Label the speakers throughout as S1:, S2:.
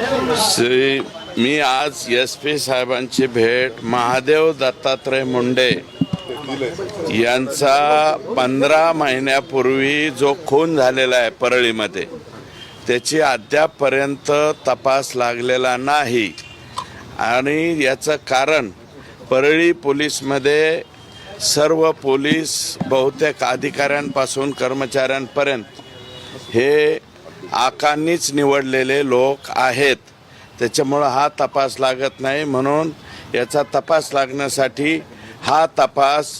S1: श्री मी आज S P साहेबांची भेट महादेव दत्तात्रय मुंडे यांचा पंधरा महिन्यापूर्वी जो खून झालेला आहे परळीमध्ये त्याची अद्यापपर्यंत तपास लागलेला नाही. आणि याचं कारण परळी पोलीसमध्ये सर्व पोलीस बहुतेक अधिकाऱ्यांपासून कर्मचाऱ्यांपर्यंत हे आकांनीच निवडलेले लोक आहेत. त्याच्यामुळं हा तपास लागत नाही. म्हणून याचा तपास लागण्यासाठी हा तपास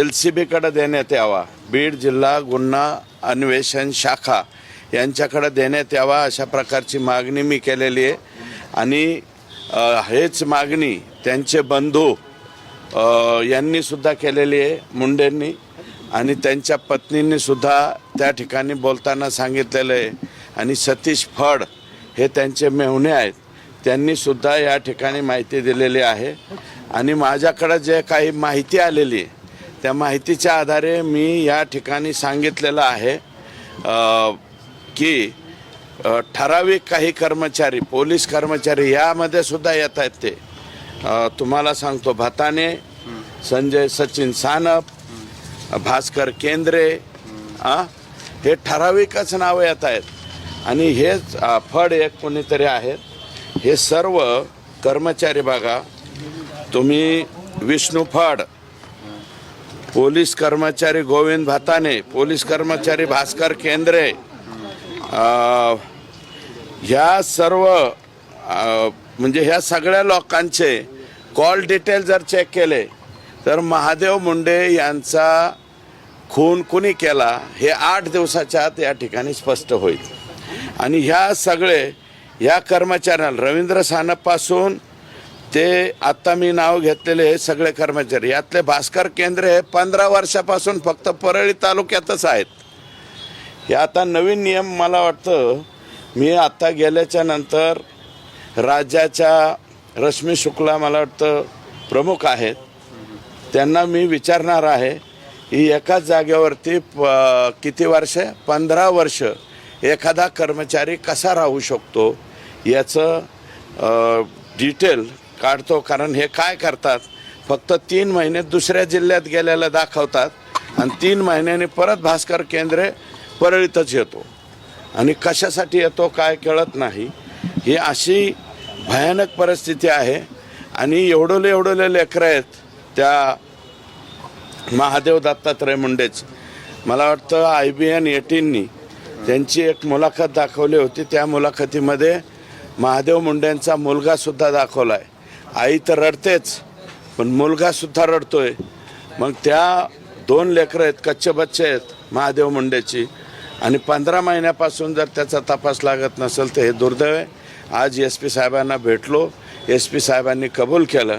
S1: एल सी बीकडं देण्यात यावा. बीड जिल्हा गुन्हा अन्वेषण शाखा यांच्याकडं देण्यात यावा अशा प्रकारची मागणी मी केलेली आहे. आणि हेच मागणी त्यांचे बंधू यांनीसुद्धा केलेली आहे मुंडेंनी. आणि त्यांच्या पत्नींनीसुद्धा त्या ठिकाणी बोलताना सांगितलेलं आहे. आणि सतीश फड हे त्यांचे मेहुणे आहेत. त्यांनी सुद्धा या ठिकाणी माहिती दिलेली आहे. आणि माझ्याकडं जे काही माहिती आलेली आहे त्या माहितीच्या आधारे मी या ठिकाणी सांगितलेलं आहे की ठराविक काही कर्मचारी पोलीस कर्मचारी यामध्ये सुद्धा येत आहेत ते. तुम्हाला सांगतो भताने संजय सचिन सानप भास्कर केंद्रे आ, हे ठराविकच नावं येत आहेत. आणि हेच फड एक कोणीतरी आहेत. हे सर्व कर्मचारी बघा तुम्ही विष्णू फड पोलीस कर्मचारी गोविंद भाताने पोलीस कर्मचारी भास्कर केंद्रे ह्या सर्व म्हणजे ह्या सगळ्या लोकांचे कॉल डिटेल जर चेक केले तर महादेव मुंडे यांचा खून कुणी केला हे आठ दिवसाच्या आत या ठिकाणी स्पष्ट होईल. आणि ह्या सगळे ह्या कर्मचाऱ्यांना रवींद्र सानपासून ते आत्ता मी नाव घेतलेले हे सगळे कर्मचारी यातले भास्कर केंद्रे हे पंधरा वर्षापासून फक्त परळी तालुक्यातच आहेत. हे आता नवीन नियम मला वाटतं मी आत्ता गेल्याच्यानंतर राज्याच्या रश्मी शुक्ला मला वाटतं प्रमुख आहेत. त्यांना मी विचारणार आहे ही एकाच जागेवरती प- किती वर्ष? पंधरा वर्ष एखादा कर्मचारी कसा राहू शकतो? याचं डिटेल काढतो. कारण हे काय करतात? फक्त तीन महिने दुसऱ्या जिल्ह्यात गेलेलं दाखवतात आणि तीन महिन्यांनी परत भास्कर केंद्रे परळीतच येतो. आणि कशासाठी येतो काय कळत नाही. ही अशी भयानक परिस्थिती आहे. आणि एवढोले एवढोले लेकरं आहेत त्या महादेव दत्तात्रय मुंडेच. मला वाटतं आय बी एन एटीननी त्यांची एक मुलाखत दाखवली होती. त्या मुलाखतीमध्ये महादेव मुंडेंचा मुलगासुद्धा दाखवला आहे आई तर रडतेच पण मुलगासुद्धा रडतोय. मग त्या दोन लेकरं आहेत कच्चे बच्चे आहेत महादेव मुंडेची. आणि पंधरा महिन्यापासून जर त्याचा तपास लागत नसेल तर हे दुर्दैव आहे. आज एस पी साहेबांना भेटलो. एस पी साहेबांनी कबूल केलं.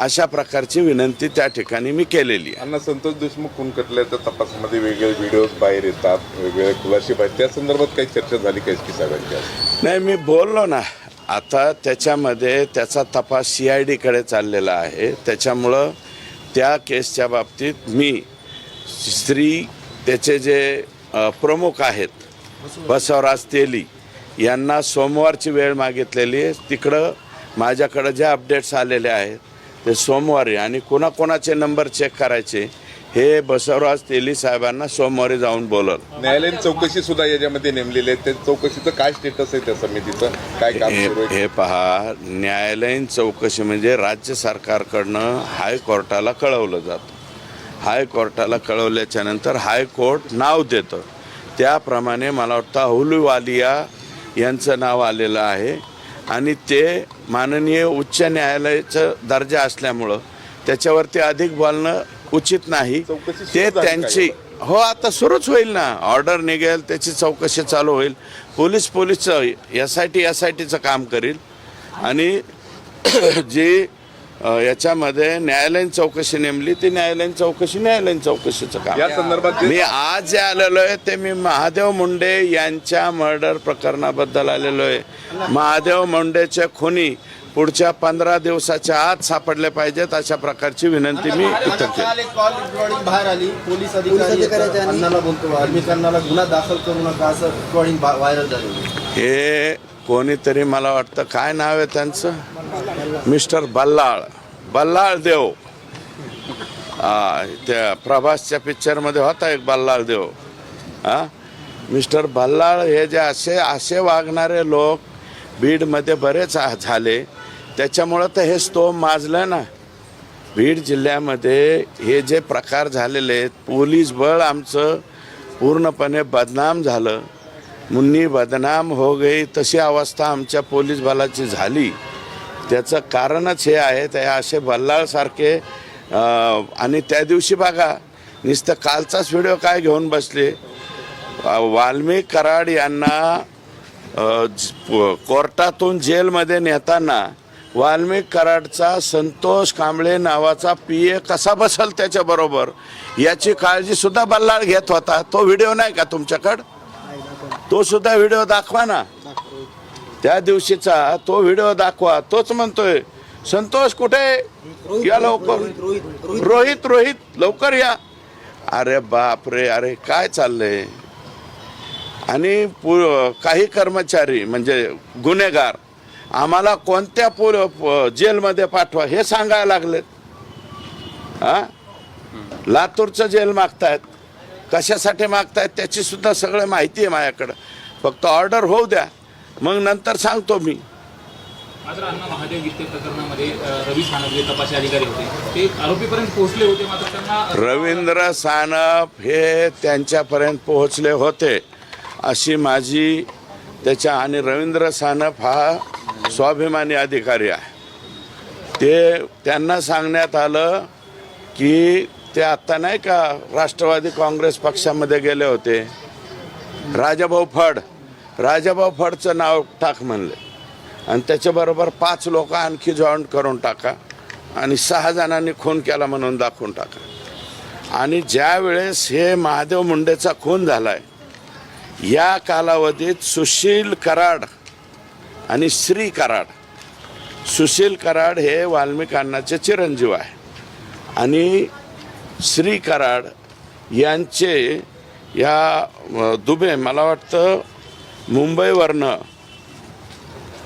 S1: अशा प्रकारची विनंती त्या ठिकाणी मी केलेली आहे.
S2: अण्णा संतोष देशमुख खून खटल्याच्या तपासामध्ये वेगवेगळे व्हिडिओज बाहेर येतात वेगवेगळे खुलासे बाहेर. त्या संदर्भात काही चर्चा झाली का एस पी साहेबांची?
S1: नाही मी बोललो ना. आता त्याच्यामध्ये त्याचा तपास सी आय डीकडे चाललेला आहे. त्याच्यामुळं त्या केसच्या बाबतीत मी श्री त्याचे जे प्रमुख आहेत बसवराज तेली यांना सोमवारची वेळ मागितलेली आहे. तिकडं माझ्याकडं जे अपडेट्स आलेले आहेत ते सोमवारी आणि कोणाकोणाचे नंबर चेक करायचे हे बसवराज तेली साहेबांना सोमवारी जाऊन बोलल.
S2: न्यायालयीन चौकशी सुद्धा याच्यामध्ये नेमलेली आहे. त्या चौकशीचं काय स्टेटस आहे त्या समितीचं? काय काम
S1: हे
S2: सुरू आहे?
S1: हे पहा न्यायालयीन चौकशी म्हणजे राज्य सरकारकडनं हायकोर्टाला कळवलं जातं. हायकोर्टाला कळवल्याच्या नंतर हायकोर्ट नाव देतं. त्याप्रमाणे मला वाटतं अहुलुवालिया यांचं नाव आलेलं आहे. आणि ते माननीय उच्च न्यायालयाचं दर्जा असल्यामुळं त्याच्यावरती अधिक बोलणं उचित नाही. ते त्यांची हो आता सुरूच होईल ना. ऑर्डर निघेल त्याची चौकशी चालू होईल. Police पोलीसचं S I T S I टीचं काम करील. आणि जी याच्यामध्ये न्यायालयीन चौकशी नेमली. ती न्यायालयीन चौकशी न्यायालयीन चौकशीचं काम.
S2: या संदर्भात
S1: मी आज जे आलेलो आहे ते मी महादेव मुंडे यांच्या मर्डर प्रकरणाबद्दल आलेलो आहे. महादेव मुंडेचे खुनी पुढच्या पंधरा दिवसाच्या आत सापडले पाहिजेत अशा प्रकारची विनंती मी इथं केली.
S3: बाहेर आली. पोलीस अधिकारी बोलतो गुन्हा दाखल करू नका असं व्हायरल झालेली
S1: हे कोणीतरी मला वाटतं काय नाव आहे त्यांचं? मिस्टर बल्लाळ. बल्लाळ देव. हा, त्या प्रभासच्या पिक्चरमध्ये होता एक बल्लाळ देव. हां मिस्टर बल्लाळ हे जे असे असे वागणारे लोक बीडमध्ये बरेच झाले. त्याच्यामुळं तर हे स्तोम माजलं ना. बीड जिल्ह्यामध्ये हे जे प्रकार झालेले आहेत पोलीस बळ आमचं पूर्णपणे बदनाम झालं. मुन्नी बदनाम हो गई तशी अवस्था आमच्या पोलीस बलाची झाली. त्याचं कारणच हे आहे ते असे बल्लाळसारखे आणि त्या दिवशी बघा नुसतं कालचाच व्हिडिओ काय घेऊन बसले? वाल्मिक कराड यांना कोर्टातून जेलमध्ये नेताना वाल्मिक कराडचा संतोष कांबळे नावाचा पी ए कसा बसल त्याच्याबरोबर? याची काळजीसुद्धा बल्लाळ घेत होता. तो व्हिडिओ नाही का तुमच्याकडं? तो सुद्धा व्हिडिओ दाखवा ना. त्या दिवशीचा तो व्हिडिओ दाखवा. तोच म्हणतोय संतोष कुठे या लवकर. रोहित रोहित लवकर या. अरे बाप रे अरे काय चाललंय? आणि पु- काही कर्मचारी म्हणजे गुन्हेगार आम्हाला कोणत्या पु जेलमध्ये पाठवा हे सांगायला लागलेत. हा? लातूरचं जेल मागतायत. कशासाठी मागतायत त्याची सुद्धा सगळं माहिती आहे माझ्याकडं. फक्त ऑर्डर होऊ द्या. मग नंतर सांगतो मी.
S4: मात्र अण्णा महादेव गीते प्रकरणामध्ये अ, रवी सानप जे तपासी अधिकारी होते. ते आरोपीपर्यंत पोहोचले होते मात्र त्यांना
S1: रवींद्र सानप हे त्यांच्यापर्यंत पोहोचले होते अशी माझी त्याच्या आणि रवींद्र सानप हा स्वाभिमानी अधिकारी आहे. ते त्यांना सांगण्यात आलं की ते आत्ता नाही का राष्ट्रवादी काँग्रेस पक्षामध्ये गेले होते. राजाभाऊ फड. राजाभाऊ फडचं नाव टाक म्हणले. आणि त्याच्याबरोबर पाच लोक आणखी जॉईन करून टाका. आणि सहा जणांनी खून केला म्हणून दाखवून टाका. आणि ज्या वेळेस हे महादेव मुंडेचा खून झाला आहे या कालावधीत सुशील कराड आणि श्री कराड सुशील कराड हे वाल्मिक चिरंजीव आहे. आणि श्री कराड यांचे या दुबे मला वाटतं मुंबईवरनं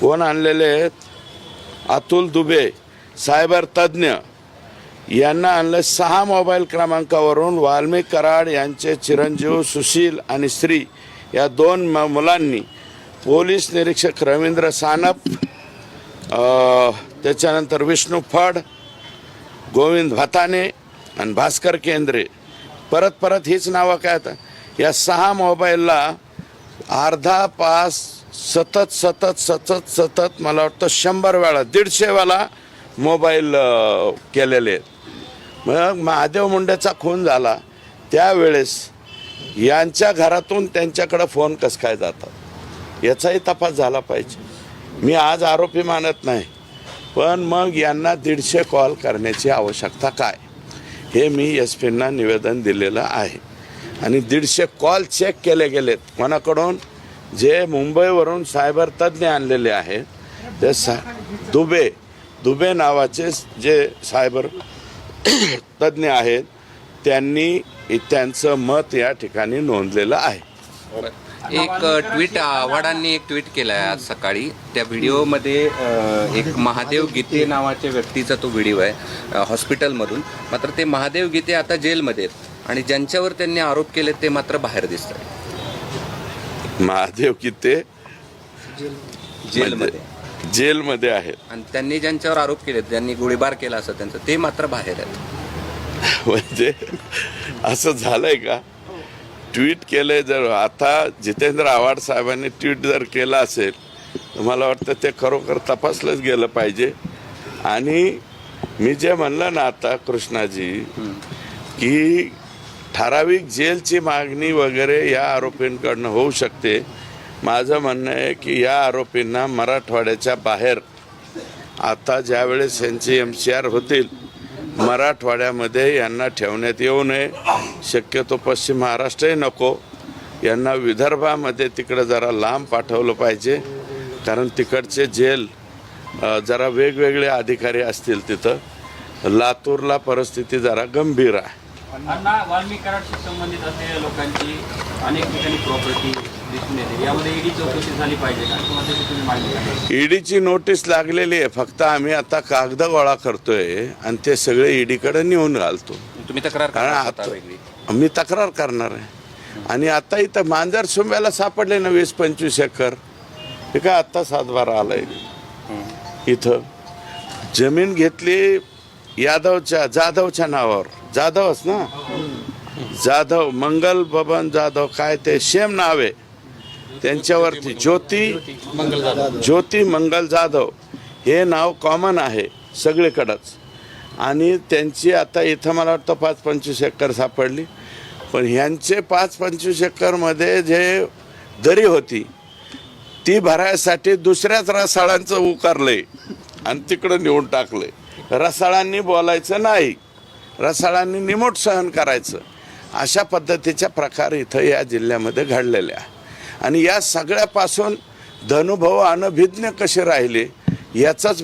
S1: कोण आणलेले आहेत? अतुल दुबे सायबर तज्ज्ञ. यांना आणलं सहा मोबाईल क्रमांकावरून वाल्मिक कराड यांचे चिरंजीव सुशील आणि श्री या दोन म- मुलांनी. पोलीस निरीक्षक रवींद्र सानप त्याच्यानंतर विष्णू फड गोविंद भाताने आणि भास्कर केंद्रे. परत परत हीच नावं काय आता? या सहा मोबाईलला अर्धा पास सतत सतत सतत सतत मला वाटतं शंभर वेळा दीडशे वेळा मोबाईल केलेले आहेत. मग महादेव मुंडेचा खून झाला. त्यावेळेस यांच्या घरातून त्यांच्याकडं फोन कसं काय जातात? याचाही तपास झाला पाहिजे. मी आज आरोपी मानत नाही. पण मग यांना दीडशे कॉल करण्याची आवश्यकता काय? हे मी एस पींना निवेदन दिलेलं आहे. आणि दीडशे कॉल चेक केले गेलेत. कोणाकडून? जे मुंबईवरून सायबर तज्ज्ञ आणलेले आहेत. ते सा दुबे दुबे नावाचे जे सायबर तज्ज्ञ आहेत त्यांनी त्यांचं मत या ठिकाणी नोंदलेलं आहे.
S5: एक ट्विट आव्हाडांनी एक ट्विट केलं आहे आज सकाळी. त्या व्हिडिओमध्ये एक महादेव गीते नावाच्या व्यक्तीचा तो व्हिडिओ आहे हॉस्पिटलमधून. मात्र ते महादेव गीते आता जेलमध्ये आहेत आणि ज्यांच्यावर त्यांनी आरोप केले ते मात्र बाहेर दिसत आहेत
S1: महादेव की ते
S5: जेलमध्ये
S1: जेलमध्ये आहेत.
S5: आणि त्यांनी ज्यांच्यावर आरोप केले ज्यांनी गोळीबार केला असं त्यांचं ते मात्र बाहेर आहेत.
S1: म्हणजे असं झालंय का? ट्विट केले जर आता जितेंद्र आव्हाड साहेबांनी ट्विट जर केलं असेल तर मला वाटतं ते खरोखर तपासलंच गेलं पाहिजे. आणि मी जे म्हणलं ना आता कृष्णाजी की ठराविक जेलची मागणी वगैरे या आरोपींकडनं होऊ शकते. माझं म्हणणं आहे की या आरोपींना मराठवाड्याच्या बाहेर आता ज्यावेळेस यांचे एम सी आर होतील मराठवाड्यामध्ये यांना ठेवण्यात येऊ नये. शक्यतो पश्चिम महाराष्ट्रही नको. यांना विदर्भामध्ये तिकडं जरा लांब पाठवलं पाहिजे. कारण तिकडचे जेल जरा वेगवेगळे अधिकारी असतील तिथं. लातूरला परिस्थिती जरा गंभीर आहे.
S6: संबंधित असलेल्या लोकांची अनेक ठिकाणी प्रॉपर्टी दिसून येते. यामध्ये ईडी चौकशी झाली पाहिजे का? किंवा त्याची तुम्ही माहिती द्या.
S1: ईडीची नोटीस लागलेली आहे. फक्त आम्ही आता कागद गोळा करतोय आणि ते सगळे ईडीकडे नेऊन घालतो.
S5: तुम्ही तक्रार
S1: कारण
S5: करा
S1: आता
S5: स्वतः वेगळी.
S1: मी तक्रार करणार आहे. आणि आता इथं मांजर सोंब्याला सापडले ना वीस पंचवीस एकर. हे काय आत्ता सातबारा आलाय? इथं जमीन घेतली यादवच्या जाधवच्या नावावर. जाधवच ना? जाधव मंगल बबन जाधव काय ते सेम नाव आहे. त्यांच्यावरती ज्योती ज्योती मंगल जाधव हे नाव कॉमन आहे सगळीकडंच. आणि त्यांची आता इथं मला वाटतं पाच पंचवीस एकर सापडली. पण ह्यांचे पाच पंचवीस एकरमध्ये जे दरी होती ती भरायसाठी दुसऱ्याच रसाळांचं उकारलंय आणि तिकडं नेऊन टाकलंय. रसाळांनी बोलायचं नाही. रसाळांनी निमूट सहन करायचं. अशा पद्धतीच्या प्रकार इथं या जिल्ह्यामध्ये घडलेले आहे आणि या सगळ्यापासून धनुभाऊ अनभिज्ञ कसे राहिले याचाच